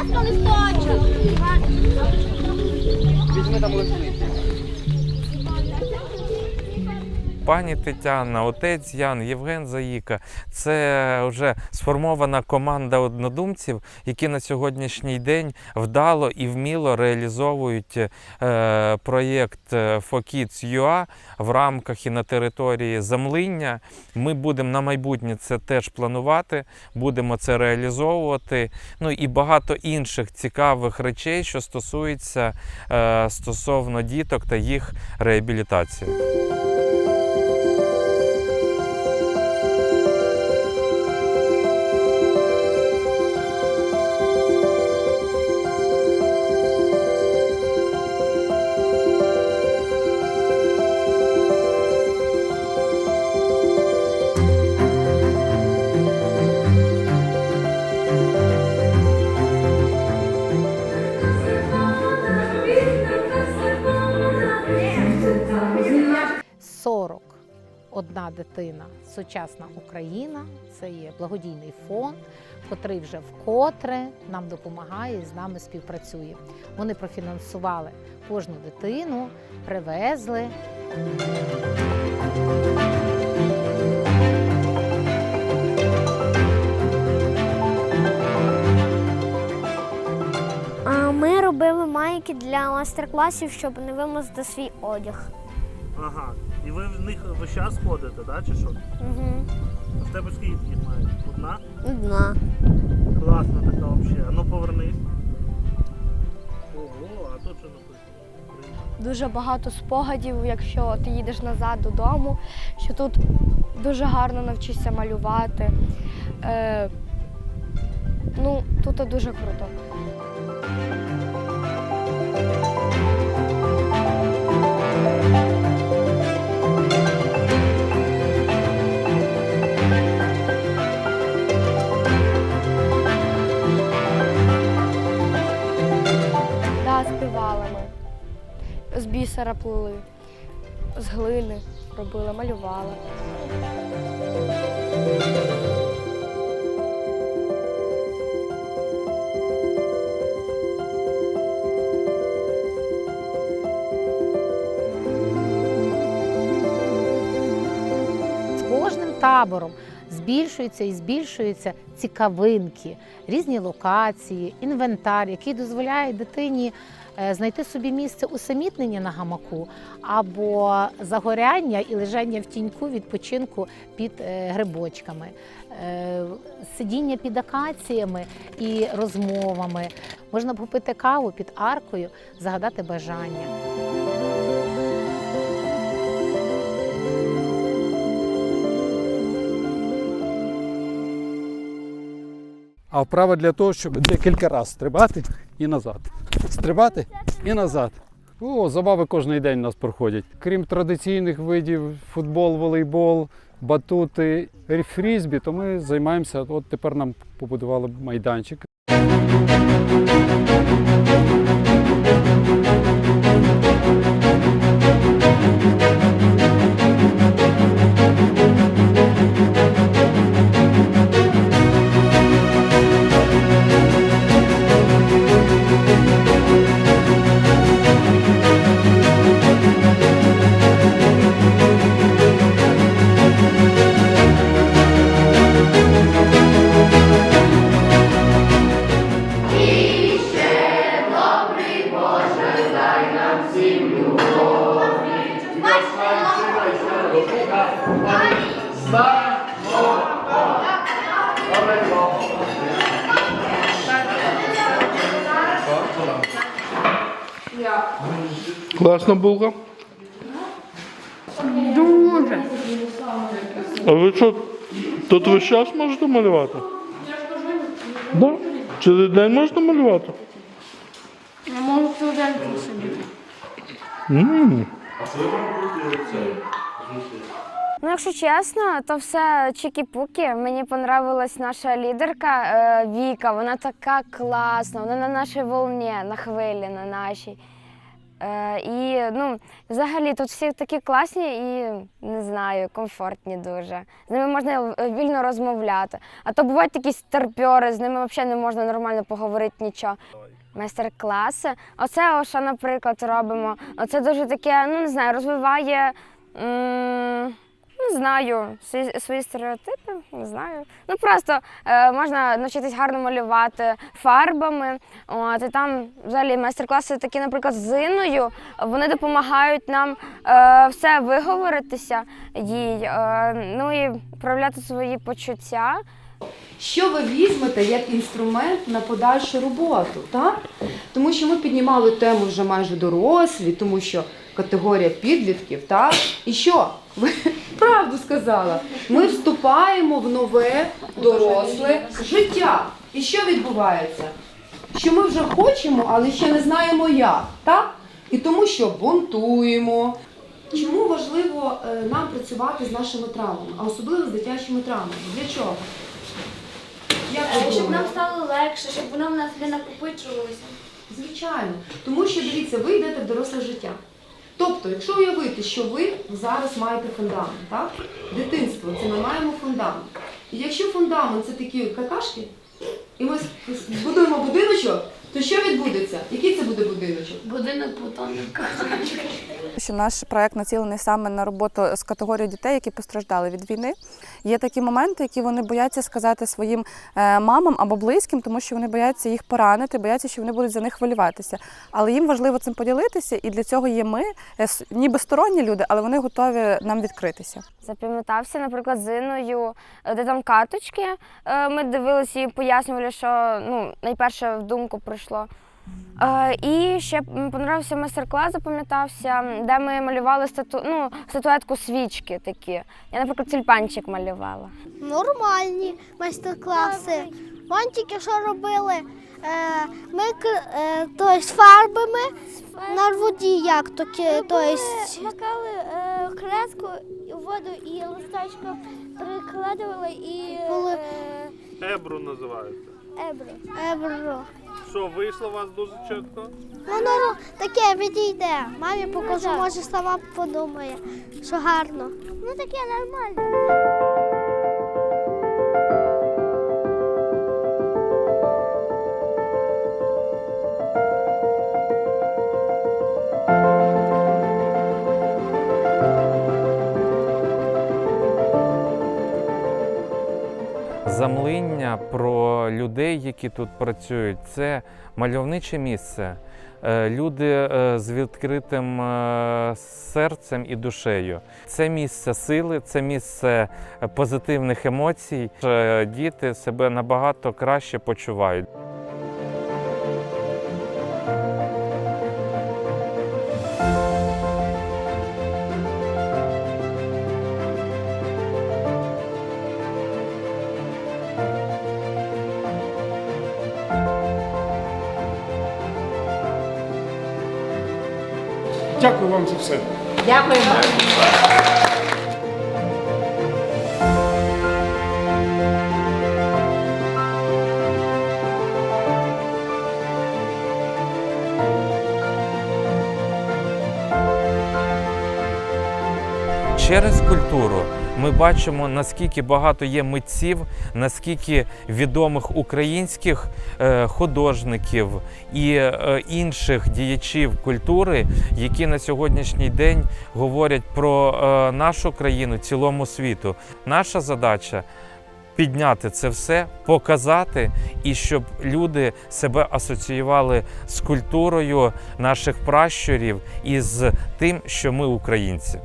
ласка, листочок. Візьми там листи. Пані Тетяна, отець Ян, Євген Заїка це вже сформована команда однодумців, які на сьогоднішній день вдало і вміло реалізовують е, проєкт е, For в рамках і на території замлиння. Ми будемо на майбутнє це теж планувати, будемо це реалізовувати. Ну і багато інших цікавих речей, що стосуються е, стосовно діток та їх реабілітації. Одна дитина сучасна Україна. Це є благодійний фонд, котрий вже вкотре нам допомагає і з нами співпрацює. Вони профінансували кожну дитину, привезли. Ми робили майки для майстер-класів, щоб не вимазати свій одяг. Ага. І ви в них весь час ходите, да, чи що? Угу. А в тебе скільки таких мають? Одна? Одна. Класна така взагалі. А ну повернись. Ого, а тут що написано? дуже багато спогадів, якщо ти їдеш назад додому, що тут дуже гарно навчишся малювати. Е, ну, тут дуже круто. З бісера плели, з глини. З кожним табором збільшуються і збільшуються цікавинки, різні локації, інвентар, який дозволяє дитині знайти собі місце усамітнення на гамаку або загоряння і лежання в тіньку відпочинку під е, грибочками, е, сидіння під акаціями і розмовами. Можна попити каву під аркою, загадати бажання. А вправа для того, щоб декілька разів стрибати і назад. Стрибати і назад. О, забави кожен день у нас проходять. Крім традиційних видів футбол, волейбол, батути, фрізбі, то ми займаємося. От тепер нам побудували майданчик. Класна булка. Дуже. А ви що, тут весь час можете малювати? Да? Цілий день можна малювати? Я можу цілий собі. м Ну, якщо чесно, то все чікі-пуки. Мені понравилась наша лідерка е, Віка. Вона така класна, вона на нашій волні, на хвилі, на нашій. Е, і ну, взагалі тут всі такі класні і не знаю, комфортні дуже. З ними можна вільно розмовляти. А то бувають такі старпьори, з ними взагалі не можна нормально поговорити нічого. Майстер-класи. Оце, що, наприклад, робимо. Оце дуже таке, ну не знаю, розвиває. Не знаю, свої, свої стереотипи, не знаю. Ну просто е, можна навчитись гарно малювати фарбами. От, і там взагалі майстер-класи такі, наприклад, з Зиною. Вони допомагають нам е, все виговоритися їй, е, ну і проявляти свої почуття. що ви візьмете як інструмент на подальшу роботу, так? Тому що ми піднімали тему вже майже дорослі, тому що категорія підлітків, так? І що? Ви правду сказала. Ми вступаємо в нове доросле життя. І що відбувається? Що ми вже хочемо, але ще не знаємо як, так? І тому що бунтуємо. Чому важливо е, нам працювати з нашими травмами, а особливо з дитячими травмами? Для чого? Як Е, Щоб нам стало легше, щоб воно в нас не накопичувалося. Звичайно. Тому що дивіться, ви йдете в доросле життя. Тобто, якщо уявити, що ви зараз маєте фундамент, так? Дитинство це ми маємо фундамент. І якщо фундамент це такі какашки, і ми збудуємо будиночок, то що відбудеться? Який це буде будиночок? Будинок плутонника. що наш проект націлений саме на роботу з категорією дітей, які постраждали від війни. Є такі моменти, які вони бояться сказати своїм е, мамам або близьким, тому що вони бояться їх поранити, бояться, що вони будуть за них хвилюватися. Але їм важливо цим поділитися, і для цього є ми, е, ніби сторонні люди, але вони готові нам відкритися. Запам'ятався, наприклад, з Іною, е, де там каточки. е, Ми дивилися і пояснювали, що ну, найперше в думку прийшло. І ще понравився майстер-клас, запам'ятався, де ми малювали стату... ну, статуетку свічки такі. Я, наприклад, тюльпанчик малювала. Нормальні майстер-класи. Вон тільки що робили. Е, ми е, то есть фарбами на воді як то, то Макали е, креску у воду і листочком прикладували і Були- Ебру називається. ебро. Ебро. Що, вийшло у вас дуже чітко? Ну, ну, таке відійде. Мамі покажу, може сама подумає, що гарно. Ну таке нормально. Замлиння про людей, які тут працюють, це мальовниче місце. Е, Люди е, з відкритим е, серцем і душею. Це місце сили, це місце позитивних емоцій. Діти себе набагато краще почувають. Дякую вам за все. Дякуємо. Через культуру ми бачимо, наскільки багато є митців, наскільки відомих українських е, художників і е, інших діячів культури, які на сьогоднішній день говорять про е, нашу країну цілому світу. Наша задача. Підняти це все, показати, і щоб люди себе асоціювали з культурою наших пращурів і з тим, що ми українці.